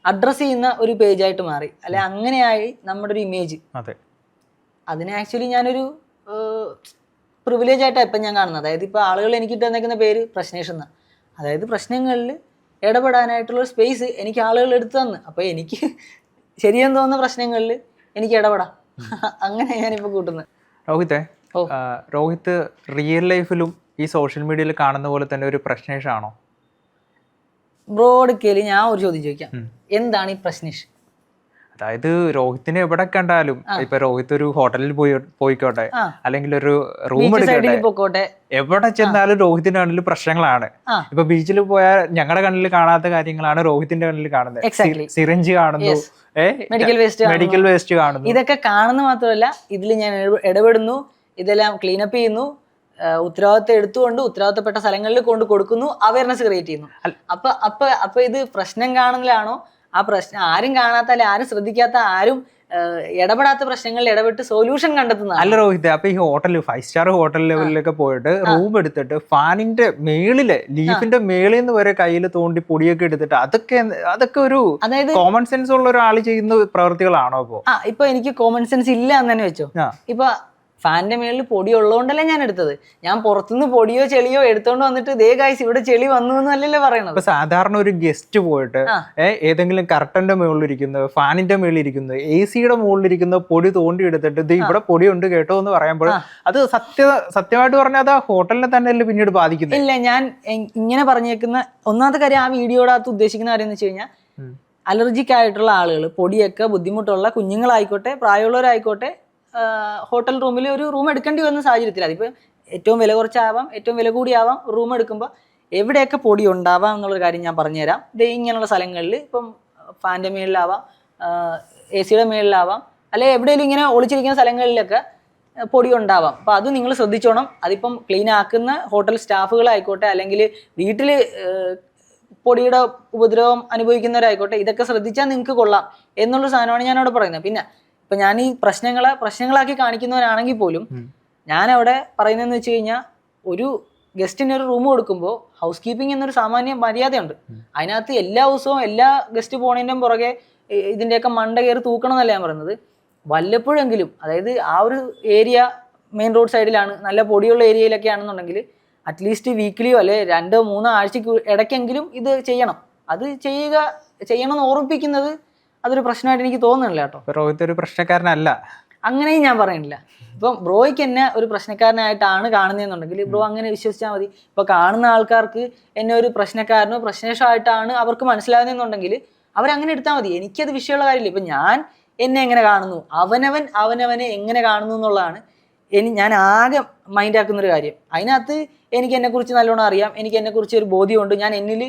അഡ്രസ്സ് ചെയ്യുന്ന ഒരു പേജായിട്ട് മാറി. അല്ലെ അങ്ങനെയായി നമ്മുടെ ഒരു ഇമേജ് അതെ. അതിനെ ആക്ച്വലി ഞാനൊരു പ്രിവിലേജ് ആയിട്ടാണ് ഇപ്പം ഞാൻ കാണുന്നത്. അതായത് ഇപ്പോൾ ആളുകൾ എനിക്ക് തന്നേക്കുന്ന പേര് പ്രശ്നേഷ് എന്ന്. അതായത് പ്രശ്നങ്ങളിൽ ഇടപെടാനായിട്ടുള്ള സ്പേസ് എനിക്ക് ആളുകൾ എടുത്തു തന്ന്. അപ്പോൾ എനിക്ക് ശരിയെന്ന് തോന്നുന്ന പ്രശ്നങ്ങളിൽ എനിക്ക് ഇടപെടാം. അങ്ങനെ ഞാനിപ്പോൾ കൂട്ടുന്നത്. രോഹിത്തെ രോഹിത്ത് റിയൽ ലൈഫിലും ഈ സോഷ്യൽ മീഡിയയിൽ കാണുന്ന പോലെ തന്നെ ഒരു പ്രശ്നേഷാണോ ബ്രോഡ് കേൽ ഞാൻ ഒരു ചോദ്യം ചോദിക്കാം. എന്താണ് ഈ പ്രശ്നേഷ്? അതായത് രോഹിത്തിനെ എവിടെ കണ്ടാലും ഇപ്പൊ രോഹിത്ത് ഒരു ഹോട്ടലിൽ പോയി പോയിക്കോട്ടെ അല്ലെങ്കിൽ ഒരു റൂം എടുക്കോട്ടെ. എവിടെ ചെന്നാലും രോഹിത്തിന്റെ കണ്ണിൽ പ്രശ്നങ്ങളാണ്. ഇപ്പൊ ബീച്ചിൽ പോയാൽ ഞങ്ങളുടെ കണ്ണിൽ കാണാത്ത കാര്യങ്ങളാണ് രോഹിത്തിന്റെ കണ്ണിൽ കാണുന്നത്. സിറിഞ്ച് കാണുന്നു. മെഡിക്കൽ വേസ്റ്റ് മെഡിക്കൽ വേസ്റ്റ് കാണുന്നു. ഇതൊക്കെ കാണുന്ന മാത്രമല്ല ഇതിൽ ഞാൻ ഇടപെ- ഇടപെടുന്നു ഇതെല്ലാം ക്ലീനപ്പ് ചെയ്യുന്നു ഉത്തരവാദിത്തം എടുത്തുകൊണ്ട് ഉത്തരവാദിത്തപ്പെട്ട സ്ഥലങ്ങളിൽ കൊണ്ട് കൊടുക്കുന്നു അവയർനെസ് ക്രിയേറ്റ് ചെയ്യുന്നു. അപ്പൊ അപ്പൊ അപ്പൊ ഇത് പ്രശ്നം കാണുന്നതിലാണോ? ആ പ്രശ്നം ആരും കാണാത്ത അല്ലെ ആരും ശ്രദ്ധിക്കാത്ത ആരും ഇടപെടാത്ത പ്രശ്നങ്ങളിൽ ഇടപെട്ട് സൊല്യൂഷൻ കണ്ടെത്തുന്ന അല്ല രോഹിത് അപ്പൊ ഈ ഹോട്ടൽ ഫൈവ് സ്റ്റാർ ഹോട്ടൽ ലെവലിലൊക്കെ പോയിട്ട് റൂം എടുത്തിട്ട് ഫാനിന്റെ മേളിൽ ലീഫിന്റെ മേളിൽ നിന്ന് വരെ കയ്യിൽ തോണ്ടി പൊടിയൊക്കെ എടുത്തിട്ട് അതൊക്കെ അതൊക്കെ ഒരു അതായത് കോമൺ സെൻസ് ഉള്ള ഒരാൾ ചെയ്യുന്ന പ്രവൃത്തികളാണോ ഇപ്പോ? ആ ഇപ്പൊ എനിക്ക് കോമൺ സെൻസ് ഇല്ല എന്ന് തന്നെ വെച്ചോ. ഇപ്പൊ ഫാനിന്റെ മേളിൽ പൊടി ഉള്ളതുകൊണ്ടല്ലേ ഞാൻ എടുത്തത്. ഞാൻ പുറത്തുനിന്ന് പൊടിയോ ചെളിയോ എടുത്തോണ്ട് വന്നിട്ട് ദേ ഗൈസ് ഇവിടെ ചെളി വന്നു എന്നല്ലേ പറയണത്. ഇപ്പൊ സാധാരണ ഒരു ഗസ്റ്റ് പോയിട്ട് ഏതെങ്കിലും കർട്ടന്റെ മുകളിലിരിക്കുന്നത് ഫാനിന്റെ മുകളിലിരിക്കുന്നത് എ സിയുടെ മുകളിലിരിക്കുന്ന പൊടി തോണ്ടി എടുത്തിട്ട് ഇത് ഇവിടെ പൊടി ഉണ്ട് കേട്ടോ എന്ന് പറയുമ്പോൾ അത് സത്യ സത്യമായിട്ട് പറഞ്ഞാൽ അത് ആ ഹോട്ടലിനെ തന്നെയല്ലേ പിന്നീട് ബാധിക്കുന്നത്? ഇല്ല ഞാൻ ഇങ്ങനെ പറഞ്ഞേക്കുന്ന ഒന്നാമത്തെ കാര്യം ആ വീഡിയോടകത്ത് ഉദ്ദേശിക്കുന്ന കാര്യം എന്ന് വെച്ച് കഴിഞ്ഞാൽ അലർജിക്കായിട്ടുള്ള ആയിട്ടുള്ള ആളുകൾ പൊടിയൊക്കെ ബുദ്ധിമുട്ടുള്ള കുഞ്ഞുങ്ങളായിക്കോട്ടെ പ്രായമുള്ളവരായിക്കോട്ടെ ഹോട്ടൽ റൂമിൽ ഒരു റൂം എടുക്കേണ്ടി വന്ന സാഹചര്യത്തിൽ അതിപ്പോൾ ഏറ്റവും വില കുറച്ചാവാം ഏറ്റവും വില കൂടിയാവാം റൂം എടുക്കുമ്പോൾ എവിടെയൊക്കെ പൊടി ഉണ്ടാവാം എന്നുള്ളൊരു കാര്യം ഞാൻ പറഞ്ഞുതരാം. ഇത് ഇങ്ങനെയുള്ള സ്ഥലങ്ങളിൽ ഇപ്പം ഫാന്റെ മേളിലാവാം എ സിയുടെ മേളിലാവാം അല്ലെങ്കിൽ എവിടെയെങ്കിലും ഇങ്ങനെ ഒളിച്ചിരിക്കുന്ന സ്ഥലങ്ങളിലൊക്കെ പൊടി ഉണ്ടാവാം. അപ്പോൾ അത് നിങ്ങൾ ശ്രദ്ധിച്ചോണം. അതിപ്പം ക്ലീൻ ആക്കുന്ന ഹോട്ടൽ സ്റ്റാഫുകളായിക്കോട്ടെ അല്ലെങ്കിൽ വീട്ടിൽ പൊടിയുടെ ഉപദ്രവം അനുഭവിക്കുന്നവരായിക്കോട്ടെ ഇതൊക്കെ ശ്രദ്ധിച്ചാൽ നിങ്ങൾക്ക് കൊള്ളാം എന്നുള്ള സാധനമാണ് ഞാനവിടെ പറയുന്നത്. പിന്നെ ഇപ്പം ഞാൻ ഈ പ്രശ്നങ്ങളെ പ്രശ്നങ്ങളാക്കി കാണിക്കുന്നവരാണെങ്കിൽ പോലും ഞാൻ അവിടെ പറയുന്നതെന്ന് വെച്ച് കഴിഞ്ഞാൽ ഒരു ഗസ്റ്റിന് ഒരു റൂം കൊടുക്കുമ്പോൾ ഹൗസ് കീപ്പിംഗ് എന്നൊരു സാമാന്യ മര്യാദയുണ്ട്. അതിനകത്ത് എല്ലാ ദിവസവും എല്ലാ ഗസ്റ്റ് പോണതിന്റെയും പുറകെ ഇതിന്റെയൊക്കെ മണ്ട കയറി തൂക്കണം എന്നല്ല ഞാൻ പറയുന്നത്. വല്ലപ്പോഴെങ്കിലും അതായത് ആ ഒരു ഏരിയ മെയിൻ റോഡ് സൈഡിലാണ് നല്ല പൊടിയുള്ള ഏരിയയിലൊക്കെ ആണെന്നുണ്ടെങ്കിൽ അറ്റ്ലീസ്റ്റ് വീക്ക്ലിയോ അല്ലെ രണ്ടോ മൂന്നോ ആഴ്ചക്ക് ഇടയ്ക്കെങ്കിലും ഇത് ചെയ്യണം. അത് ചെയ്യുക ചെയ്യണമെന്ന് ഓർമ്മിപ്പിക്കുന്നത് അതൊരു പ്രശ്നമായിട്ട് എനിക്ക് തോന്നുന്നില്ല കേട്ടോ. രോഹിത് ഒരു പ്രശ്നക്കാരനല്ല. അങ്ങനെയും ഞാൻ പറയുന്നില്ല ഇപ്പം ബ്രോയ്ക്ക് എന്നെ ഒരു പ്രശ്നക്കാരനായിട്ടാണ് കാണുന്നതെന്നുണ്ടെങ്കിൽ ബ്രോ അങ്ങനെ വിശ്വസിച്ചാൽ മതി. ഇപ്പൊ കാണുന്ന ആൾക്കാർക്ക് എന്നെ ഒരു പ്രശ്നക്കാരനോ പ്രശ്നേഷമായിട്ടാണ് അവർക്ക് മനസ്സിലാകുന്നതെന്നുണ്ടെങ്കിൽ അവരങ്ങനെ എടുത്താൽ മതി. എനിക്കത് വിഷയമുള്ള കാര്യമില്ല. ഇപ്പൊ ഞാൻ എന്നെ എങ്ങനെ കാണുന്നു? അവനവൻ അവനവനെ എങ്ങനെ കാണുന്നു എന്നുള്ളതാണ് എനി ഞാൻ ആകെ മൈൻഡ് ആക്കുന്ന ഒരു കാര്യം. അതിനകത്ത് എനിക്ക് എന്നെക്കുറിച്ച് നല്ലോണം അറിയാം. എനിക്ക് എന്നെക്കുറിച്ച് ഒരു ബോധ്യമുണ്ട്. ഞാൻ എന്നിൽ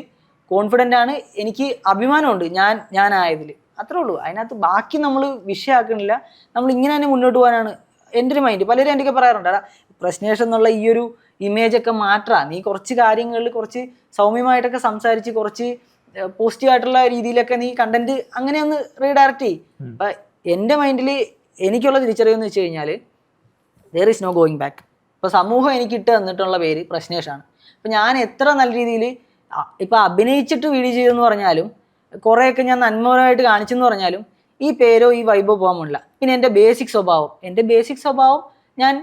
കോൺഫിഡന്റ് ആണ്. എനിക്ക് അഭിമാനമുണ്ട്. ഞാൻ ഞാനായതിൽ അത്രേ ഉള്ളൂ. അതിനകത്ത് ബാക്കി നമ്മൾ വിഷയമാക്കണില്ല നമ്മൾ ഇങ്ങനെ തന്നെ മുന്നോട്ട് പോകാനാണ് എന്റെ ഒരു മൈൻഡ് പലരും എന്റെ പറയാറുണ്ട് അതാ പ്രശ്നേഷം എന്നുള്ള ഈ ഒരു ഇമേജ് ഒക്കെ മാറ്റാ. നീ കുറച്ച് കാര്യങ്ങളിൽ കുറച്ച് സൗമ്യമായിട്ടൊക്കെ സംസാരിച്ച് കുറച്ച് പോസിറ്റീവായിട്ടുള്ള രീതിയിലൊക്കെ നീ കണ്ടന്റ് അങ്ങനെ ഒന്ന് റീഡയറക്റ്റ് ചെയ്യും. അപ്പം എന്റെ മൈൻഡിൽ എനിക്കുള്ള തിരിച്ചറിവെന്ന് വെച്ച് കഴിഞ്ഞാൽ there is no going back ഇപ്പോൾ സമൂഹം എനിക്ക് ഇട്ട് തന്നിട്ടുള്ള പേര് പ്രശ്നേഷാണ്. അപ്പം ഞാൻ എത്ര നല്ല രീതിയിൽ ഇപ്പം അഭിനയിച്ചിട്ട് വീഡിയോ ചെയ്തെന്ന് പറഞ്ഞാലും കുറേയൊക്കെ ഞാൻ നന്മപരമായിട്ട് കാണിച്ചെന്ന് പറഞ്ഞാലും ഈ പേരോ ഈ വൈബോ പോകാൻ പാടില്ല പിന്നെ എന്റെ ബേസിക് സ്വഭാവം. എന്റെ ബേസിക് സ്വഭാവം ഞാൻ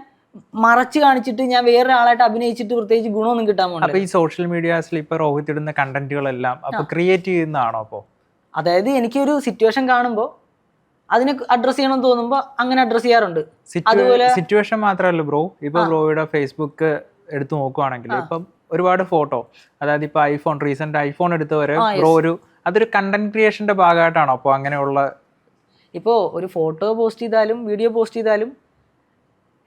മറച്ചു കാണിച്ചിട്ട് ഞാൻ വേറൊരാളായിട്ട് അഭിനയിച്ചിട്ട് പ്രത്യേകിച്ച് ഗുണമൊന്നും കിട്ടാൻ പോകുന്നില്ല ഈ സോഷ്യൽ മീഡിയാസിൽ ഇപ്പൊ രോഹിത് ഇടുന്ന കണ്ടന്റുകളെല്ലാം അപ്പൊ ക്രിയേറ്റ് ചെയ്യുന്നതാണോ അപ്പോ? അതായത് എനിക്കൊരു സിറ്റുവേഷൻ കാണുമ്പോൾ അതിനെ അഡ്രസ് ചെയ്യണം തോന്നുമ്പോൾ അങ്ങനെ അഡ്രസ് ചെയ്യാറുണ്ട്. അതുപോലെ- സിറ്റുവേഷൻ മാത്രമല്ല ബ്രോ ഇപ്പൊ. ബ്രോയുടെ ഫേസ്ബുക്ക് എടുത്തു നോക്കുവാണെങ്കിൽ. ഇപ്പം ഒരുപാട് ഫോട്ടോ അതായത് ഇപ്പൊ ഐഫോൺ റീസെന്റ് ഐഫോൺ എടുത്തവരെ ബ്രോ ഒരു അതൊരു കണ്ടന്റ് ക്രിയേഷന്റെ ഭാഗമായിട്ടാണോ അപ്പോൾ അങ്ങനെയുള്ള ഇപ്പോൾ ഒരു ഫോട്ടോ പോസ്റ്റ് ചെയ്താലും വീഡിയോ പോസ്റ്റ് ചെയ്താലും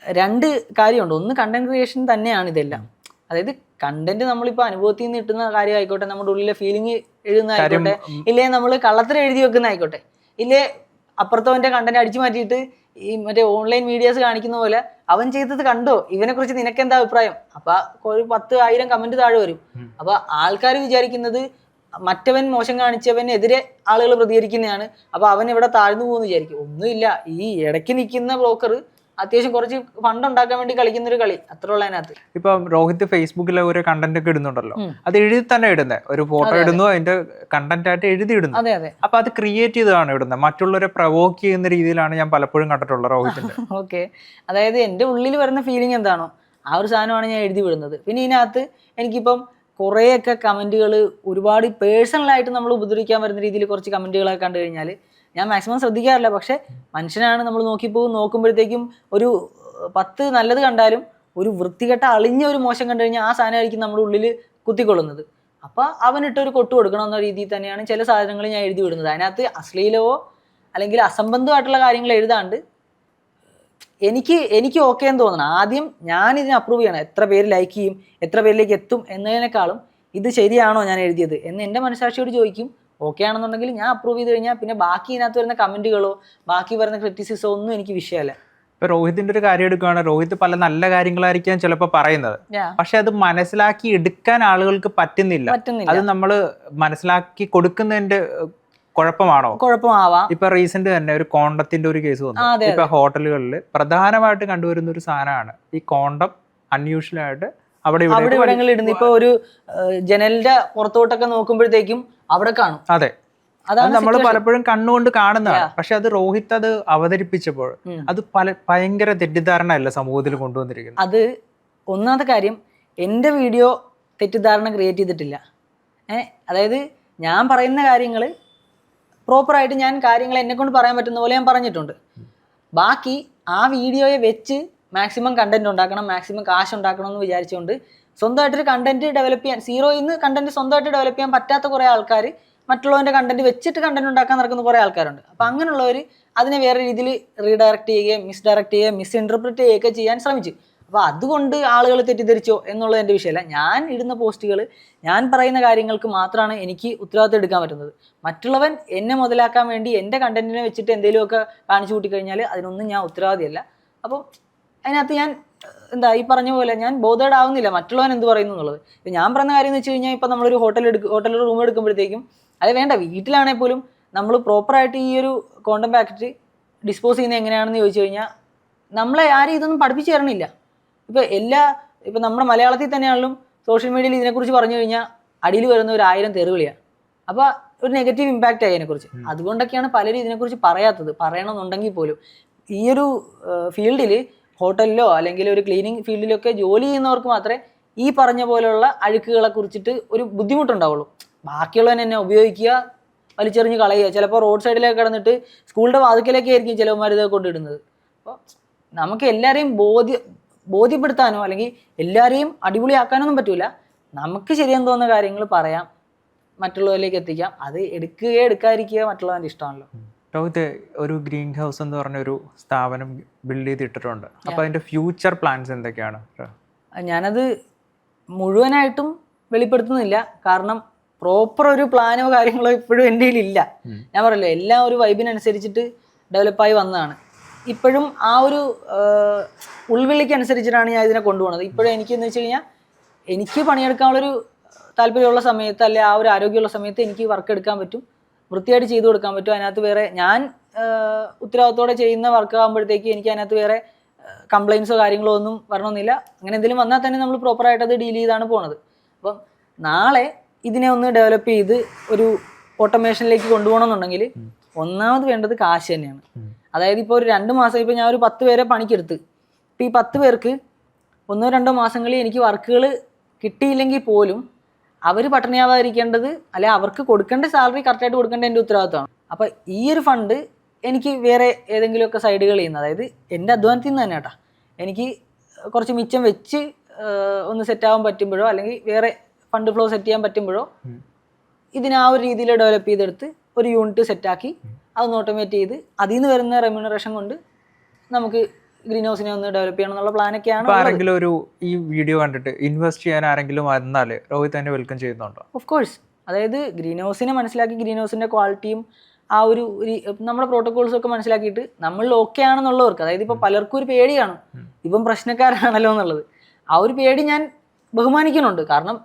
രണ്ട് കാര്യമുണ്ട്. ഒന്ന് കണ്ടന്റ് ക്രിയേഷൻ തന്നെയാണ് ഇതെല്ലാം. അതായത് കണ്ടന്റ് നമ്മളിപ്പോൾ അനുഭവത്തിൽ നിന്ന് കിട്ടുന്ന കാര്യമായിക്കോട്ടെ നമ്മുടെ ഉള്ളിലെ ഫീലിംഗ് എഴുതുന്ന കാര്യം ആയിക്കോട്ടെ ഇല്ലേ നമ്മൾ കള്ളത്തിൽ എഴുതി വെക്കുന്ന ആയിക്കോട്ടെ ഇല്ലേ അപ്പുറത്തവന്റെ കണ്ടന്റ് അടിച്ചു മാറ്റിയിട്ട് ഈ മറ്റേ ഓൺലൈൻ മീഡിയാസ് കാണിക്കുന്ന പോലെ അവൻ ചെയ്തത് കണ്ടോ? ഇവനെ കുറിച്ച് നിനക്ക് എന്താ അഭിപ്രായം? അപ്പൊ ഒരു പത്ത് ആയിരം കമന്റ് താഴെ വരും. അപ്പൊ ആൾക്കാർ വിചാരിക്കുന്നത് മറ്റവൻ മോശം കാണിച്ചവനെതിരെ ആളുകൾ പ്രതികരിക്കുന്നതാണ്. അപ്പൊ അവൻ ഇവിടെ താഴ്ന്നു പോകുന്നു വിചാരിക്കും. ഒന്നുമില്ല. ഈ ഇടയ്ക്ക് നിൽക്കുന്ന ബ്രോക്കർ അത്യാവശ്യം കുറച്ച് ഫണ്ട് ഉണ്ടാക്കാൻ വേണ്ടി കളിക്കുന്ന ഒരു കളി. അത്ര ഉള്ള അതിനകത്ത്. ഇപ്പൊ രോഹിത് ഫേസ്ബുക്കിൽ ഒരു കണ്ടന്റ് ഒക്കെ ഇടുന്നുണ്ടല്ലോ. അത് എഴുതി തന്നെ ഇടുന്നത് ഒരു ഫോട്ടോ. ഇടുന്നു അതിന്റെ കണ്ടന്റ് ആയിട്ട് എഴുതി ഇടുന്നു. അതെ അതെ. അപ്പൊ അത് ക്രിയേറ്റ് ചെയ്തതാണ് ഇടുന്നത് മറ്റുള്ളവരെ പ്രവോക്ക് ചെയ്യുന്ന രീതിയിലാണ് ഞാൻ പലപ്പോഴും കണ്ടിട്ടുള്ളത് രോഹിത്തിന്റെ. ഓക്കെ അതായത് എന്റെ ഉള്ളിൽ വരുന്ന ഫീലിംഗ് എന്താണോ ആ ഒരു സാധനമാണ് ഞാൻ എഴുതി വിടുന്നത്. പിന്നെ ഇതിനകത്ത് എനിക്കിപ്പം കുറേയൊക്കെ കമന്റുകൾ ഒരുപാട് പേഴ്സണലായിട്ട് നമ്മൾ ഉപദ്രവിക്കാൻ വരുന്ന രീതിയിൽ കുറച്ച് കമന്റുകളൊക്കെ കണ്ടു കഴിഞ്ഞാൽ ഞാൻ മാക്സിമം ശ്രദ്ധിക്കാറില്ല. പക്ഷെ മനുഷ്യനാണ് നമ്മൾ നോക്കിപ്പോകും നോക്കുമ്പോഴത്തേക്കും ഒരു പത്ത് നല്ലത് കണ്ടാലും ഒരു വൃത്തികെട്ട അളിഞ്ഞ ഒരു മോശം കണ്ടു കഴിഞ്ഞാൽ ആ സാധനമായിരിക്കും നമ്മുടെ ഉള്ളിൽ കുത്തിക്കൊള്ളുന്നത്. അപ്പോൾ അവനിട്ടൊരു കൊട്ടു കൊടുക്കണം എന്ന രീതിയിൽ തന്നെയാണ് ചില സാധനങ്ങൾ ഞാൻ എഴുതി വിടുന്നത്. അതിനകത്ത് അശ്ലീലവോ അല്ലെങ്കിൽ അസംബന്ധമായിട്ടുള്ള കാര്യങ്ങൾ എഴുതാണ്ട് എനിക്ക് എനിക്ക് ഓക്കെ എന്ന് തോന്നണം. ആദ്യം ഞാൻ ഇതിനെ അപ്രൂവ് ചെയ്യണം. എത്ര പേര് ലൈക്ക് ചെയ്യും എത്ര പേരിലേക്ക് എത്തും എന്നതിനേക്കാളും ഇത് ശരിയാണോ ഞാൻ എഴുതിയത് എന്ന് എന്റെ മനസാക്ഷിയോട് ചോദിക്കും. ഓക്കെ ആണെന്നുണ്ടെങ്കിൽ ഞാൻ അപ്രൂവ് ചെയ്ത് കഴിഞ്ഞാൽ പിന്നെ ബാക്കി ഇതിനകത്ത് വരുന്ന കമന്റുകളോ ബാക്കി വരുന്ന ക്രിറ്റിസിസോ ഒന്നും എനിക്ക് വിഷയമല്ല. ഇപ്പൊ രോഹിതിന്റെ ഒരു കാര്യം എടുക്കുകയാണ് രോഹിത് പല നല്ല കാര്യങ്ങളായിരിക്കാം ചിലപ്പോൾ പറയുന്നത്. പക്ഷെ അത് മനസ്സിലാക്കി എടുക്കാൻ ആളുകൾക്ക് പറ്റുന്നില്ല. അത് നമ്മൾ മനസ്സിലാക്കി കൊടുക്കുന്നതിന്റെ കുഴപ്പമാണോ? കുഴപ്പമാവാം. ഇപ്പൊ റീസെന്റ് തന്നെ ഒരു കോണ്ടത്തിന്റെ ഒരു കേസ് വന്നു. ഇപ്പൊ ഹോട്ടലുകളിൽ പ്രധാനമായിട്ട് കണ്ടുവരുന്ന ഒരു സാധനമാണ് ഈ കോണ്ടം അൺയൂഷ്വൽ ആയിട്ട് അവിടെ അവിടെ ഇവിടെ ഇവിടങ്ങളിൽ ഇടുന്നു ഇപ്പൊ ഒരു ജനലിന്റെ പുറത്തോട്ടൊക്കെ നോക്കുമ്പോഴത്തേക്കും അവിടെ കാണും. അതെ. അത് അതാണ് നമ്മൾ പലപ്പോഴും കണ്ണുകൊണ്ട് കാണുന്നതാണ്. പക്ഷെ അത് രോഹിത് അത് അവതരിപ്പിച്ചപ്പോൾ അത് പല ഭയങ്കര തെറ്റിദ്ധാരണ അല്ല സമൂഹത്തിൽ കൊണ്ടുവന്നിരിക്കുന്നത്. അത് ഒന്നാമത്തെ കാര്യം എന്റെ വീഡിയോ തെറ്റിദ്ധാരണ ക്രിയേറ്റ് ചെയ്തിട്ടില്ല. ഏഹ് അതായത് ഞാൻ പറയുന്ന കാര്യങ്ങൾ പ്രോപ്പറായിട്ട് ഞാൻ കാര്യങ്ങൾ എന്നെ കൊണ്ട് പറയാൻ പറ്റുന്ന പോലെ ഞാൻ പറഞ്ഞിട്ടുണ്ട്. ബാക്കി ആ വീഡിയോയെ വെച്ച് മാക്സിമം കണ്ടന്റ് ഉണ്ടാക്കണം മാക്സിമം കാശ് ഉണ്ടാക്കണം എന്ന് വിചാരിച്ചുകൊണ്ട് സ്വന്തമായിട്ടൊരു കണ്ടന്റ് ഡെവലപ്പ് ചെയ്യാൻ സീറോയിൽ നിന്ന് കണ്ടന്റ് സ്വന്തമായിട്ട് ഡെവലപ്പ് ചെയ്യാൻ പറ്റാത്ത കുറേ ആൾക്കാർ മറ്റുള്ളവന്റെ കണ്ടന്റ് വെച്ചിട്ട് കണ്ടന്റ് ഉണ്ടാക്കാൻ നടക്കുന്ന കുറേ ആൾക്കാരുണ്ട്. അപ്പം അങ്ങനെയുള്ളവർ അതിനെ വേറെ രീതിയിൽ റീഡയറക്റ്റ് ചെയ്യുകയും മിസ്ഡയറക്റ്റ് ചെയ്യുകയും മിസ് ഇന്റർപ്രിറ്റ് ചെയ്യുകയൊക്കെ ചെയ്യാൻ ശ്രമിച്ചു. അപ്പോൾ അതുകൊണ്ട് ആളുകൾ തെറ്റിദ്ധരിച്ചോ എന്നുള്ളത് എന്റെ വിഷയമല്ല. ഞാൻ ഇടുന്ന പോസ്റ്റുകൾ ഞാൻ പറയുന്ന കാര്യങ്ങൾക്ക് മാത്രമാണ് എനിക്ക് ഉത്തരവാദിത്വം എടുക്കാൻ പറ്റുന്നത്. മറ്റുള്ളവൻ എന്നെ മുതലാക്കാൻ വേണ്ടി എന്റെ കണ്ടന്റിനെ വെച്ചിട്ട് എന്തെങ്കിലുമൊക്കെ കാണിച്ചു കൂട്ടിക്കഴിഞ്ഞാൽ അതിനൊന്നും ഞാൻ ഉത്തരവാദിയല്ല. അപ്പം അതിനകത്ത് ഞാൻ എന്താ ഈ പറഞ്ഞ പോലെ ഞാൻ ബോധേഡ് ആവുന്നില്ല മറ്റുള്ളവൻ എന്ത് പറയുന്നു എന്നുള്ളത്. ഇപ്പം ഞാൻ പറഞ്ഞ കാര്യം എന്ന് വെച്ച് കഴിഞ്ഞാൽ ഇപ്പം നമ്മളൊരു ഹോട്ടൽ എടുക്കും ഹോട്ടലിൽ റൂം എടുക്കുമ്പോഴത്തേക്കും അത് വേണ്ട വീട്ടിലാണെങ്കിൽ പോലും നമ്മൾ പ്രോപ്പറായിട്ട് ഈ ഒരു കോണ്ടം പാക്കറ്റ് ഡിസ്പോസ് ചെയ്യുന്നത് എങ്ങനെയാണെന്ന് ചോദിച്ചു കഴിഞ്ഞാൽ നമ്മളെ ആരും ഇതൊന്നും പഠിപ്പിച്ചു തരണില്ല. ഇപ്പൊ എല്ലാ ഇപ്പൊ നമ്മുടെ മലയാളത്തിൽ തന്നെയാണെങ്കിലും സോഷ്യൽ മീഡിയയിൽ ഇതിനെക്കുറിച്ച് പറഞ്ഞു കഴിഞ്ഞാൽ അടിയിൽ വരുന്ന ഒരു ആയിരം തെറിവിളിയാണ് അപ്പൊ ഒരു നെഗറ്റീവ് ഇമ്പാക്റ്റ് ആയി അതിനെക്കുറിച്ച്. അതുകൊണ്ടൊക്കെയാണ് പലരും ഇതിനെക്കുറിച്ച് പറയാത്തത്. പറയണമെന്നുണ്ടെങ്കിൽ പോലും ഈ ഒരു ഫീൽഡിൽ ഹോട്ടലിലോ അല്ലെങ്കിൽ ഒരു ക്ലീനിങ് ഫീൽഡിലൊക്കെ ജോലി ചെയ്യുന്നവർക്ക് മാത്രമേ ഈ പറഞ്ഞ പോലെയുള്ള അഴുക്കുകളെ കുറിച്ചിട്ട് ഒരു ബുദ്ധിമുട്ടുണ്ടാവുള്ളൂ. ബാക്കിയുള്ളവൻ എന്നെ ഉപയോഗിക്കുക വലിച്ചെറിഞ്ഞ് കളയുക. ചിലപ്പോൾ റോഡ് സൈഡിലേക്ക് കിടന്നിട്ട് സ്കൂളിന്റെ വാതിക്കലൊക്കെ ആയിരിക്കും ചിലവന്മാർ ഇതൊക്കെ കൊണ്ടിടുന്നത്. അപ്പോൾ നമുക്ക് എല്ലാവരെയും ബോധ്യ ബോധ്യപ്പെടുത്താനോ അല്ലെങ്കിൽ എല്ലാവരെയും അടിപൊളിയാക്കാനൊന്നും പറ്റൂല. നമുക്ക് ശരിയെന്ന് തോന്നുന്ന കാര്യങ്ങൾ പറയാം. മറ്റുള്ളവരിലേക്ക് എത്തിക്കാം. അത് എടുക്കുകയോ എടുക്കാതിരിക്കുക മറ്റുള്ളവന്റെ ഇഷ്ടമാണല്ലോ. രോഹിത് ഒരു ഗ്രീൻ ഹൗസ് എന്ന് പറഞ്ഞ ഒരു സ്ഥാപനം ബിൽഡ് ചെയ്തിട്ടിട്ടുണ്ട്. അപ്പോൾ അതിന്റെ ഫ്യൂച്ചർ പ്ലാൻസ് എന്തൊക്കെയാണ്? ഞാനത് മുഴുവനായിട്ടും വെളിപ്പെടുത്തുന്നില്ല. കാരണം പ്രോപ്പർ ഒരു പ്ലാനോ കാര്യങ്ങളോ ഇപ്പോഴും എന്റെ കയ്യിലില്ല. ഞാൻ പറയല്ലോ എല്ലാം ഒരു വൈബിനനുസരിച്ചിട്ട് ഡെവലപ്പായി വന്നതാണ്. ഇപ്പോഴും ആ ഒരു ഉൾവിളിക്ക് അനുസരിച്ചിട്ടാണ് ഞാൻ ഇതിനെ കൊണ്ടുപോകുന്നത്. ഇപ്പോഴും എനിക്ക് എന്ന് വെച്ച് കഴിഞ്ഞാൽ എനിക്ക് പണിയെടുക്കാനുള്ളൊരു താല്പര്യമുള്ള സമയത്ത് അല്ലെ ആ ഒരു ആരോഗ്യമുള്ള സമയത്ത് എനിക്ക് വർക്ക് എടുക്കാൻ പറ്റും. വൃത്തിയായിട്ട് ചെയ്തു കൊടുക്കാൻ പറ്റും. അതിനകത്ത് വേറെ ഞാൻ ഉത്തരവാദിത്തോടെ ചെയ്യുന്ന വർക്ക് ആകുമ്പോഴത്തേക്ക് എനിക്ക് അതിനകത്ത് വേറെ കംപ്ലൈൻസോ കാര്യങ്ങളോ ഒന്നും വരണമെന്നില്ല. അങ്ങനെ എന്തെങ്കിലും വന്നാൽ തന്നെ നമ്മൾ പ്രോപ്പറായിട്ട് അത് ഡീൽ ചെയ്താണ് പോണത്. അപ്പം നാളെ ഇതിനെ ഒന്ന് ഡെവലപ്പ് ചെയ്ത് ഒരു ഓട്ടോമേഷനിലേക്ക് കൊണ്ടുപോകണമെന്നുണ്ടെങ്കിൽ ഒന്നാമത് വേണ്ടത് കാശ് തന്നെയാണ്. അതായത് ഇപ്പോൾ ഒരു രണ്ട് മാസം ഇപ്പോൾ ഞാൻ ഒരു പത്ത് പേരെ പണിക്കെടുത്ത്. ഇപ്പം ഈ പത്ത് പേർക്ക് ഒന്നോ രണ്ടോ മാസങ്ങളിൽ എനിക്ക് വർക്കുകൾ കിട്ടിയില്ലെങ്കിൽ പോലും അവർ പട്ടിണിയാവാതിരിക്കേണ്ടത് അല്ലെ അവർക്ക് കൊടുക്കേണ്ട സാലറി കറക്റ്റായിട്ട് കൊടുക്കേണ്ട എന്റെ ഉത്തരവാദിത്തമാണ് അപ്പോൾ ഈ ഒരു ഫണ്ട് എനിക്ക് വേറെ ഏതെങ്കിലുമൊക്കെ സൈഡുകൾ ചെയ്യുന്ന അതായത് എന്റെ അധ്വാനത്തിൽ നിന്ന് തന്നെ കേട്ടോ. എനിക്ക് കുറച്ച് മിച്ചം വെച്ച് ഒന്ന് സെറ്റാവാൻ പറ്റുമ്പോഴോ അല്ലെങ്കിൽ വേറെ ഫണ്ട് ഫ്ലോ സെറ്റ് ചെയ്യാൻ പറ്റുമ്പോഴോ. ഇതിനെ ആ ഒരു രീതിയിൽ ഡെവലപ്പ് ചെയ്തെടുത്ത് ഒരു യൂണിറ്റ് സെറ്റാക്കി അതൊന്ന് ഓട്ടോമേറ്റ് ചെയ്ത് അതിൽ നിന്ന് വരുന്ന റെമ്യൂണറേഷൻ കൊണ്ട് നമുക്ക് ഗ്രീൻ ഹൗസിനെ ഒന്ന് ഡെവലപ്പ് ചെയ്യണം എന്നുള്ള പ്ലാനൊക്കെയാണ് ഒക്കെയാണ് ആരെങ്കിലും ഒരു ഈ വീഡിയോ കണ്ടിട്ട് ഇൻവെസ്റ്റ് ചെയ്യാൻ ആരെങ്കിലും വന്നാൽ രോഹിത് തന്നെ വെൽക്കം ചെയ്യുന്നുണ്ടോ? ഓഫ് കോഴ്സ് അതായത് ഗ്രീൻ ഹൗസിനെ മനസ്സിലാക്കി ഗ്രീൻ ഹൗസിന്റെ ക്വാളിറ്റിയും ആ ഒരു നമ്മുടെ പ്രോട്ടോകോൾസ് ഒക്കെ മനസ്സിലാക്കിയിട്ട് നമ്മൾ ഓക്കെ ആണെന്നുള്ളവർക്ക് അതായത് ഇപ്പോൾ പലർക്കും ഒരു പേടിയാണ്. ഇപ്പം പ്രശ്നക്കാരാണല്ലോ എന്നുള്ളത്. ആ ഒരു പേടി ഞാൻ ബഹുമാനിക്കുന്നുണ്ട്. കാരണം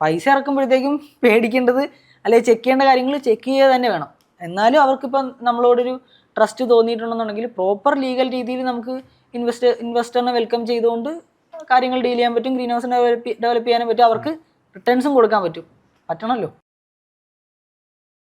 പൈസ ഇറക്കുമ്പോഴത്തേക്കും പേടിക്കേണ്ടത് അല്ലെങ്കിൽ ചെക്ക് ചെയ്യേണ്ട കാര്യങ്ങൾ ചെക്ക് ചെയ്യുക തന്നെ വേണം. എന്നാലും അവർക്കിപ്പം നമ്മളോടൊരു ട്രസ്റ്റ് തോന്നിയിട്ടുണ്ടെന്നുണ്ടെങ്കിൽ പ്രോപ്പർ ലീഗൽ രീതിയിൽ നമുക്ക് ഇൻവെസ്റ്റ് ഇൻവെസ്റ്ററിനെ വെൽക്കം ചെയ്തുകൊണ്ട് കാര്യങ്ങൾ ഡീൽ ചെയ്യാൻ പറ്റും ഗ്രീൻ ഹൗസിനെ ഡെവലപ്പ് ചെയ്യാനും പറ്റും അവർക്ക് റിട്ടേൺസും കൊടുക്കാൻ പറ്റും. പറ്റണമല്ലോ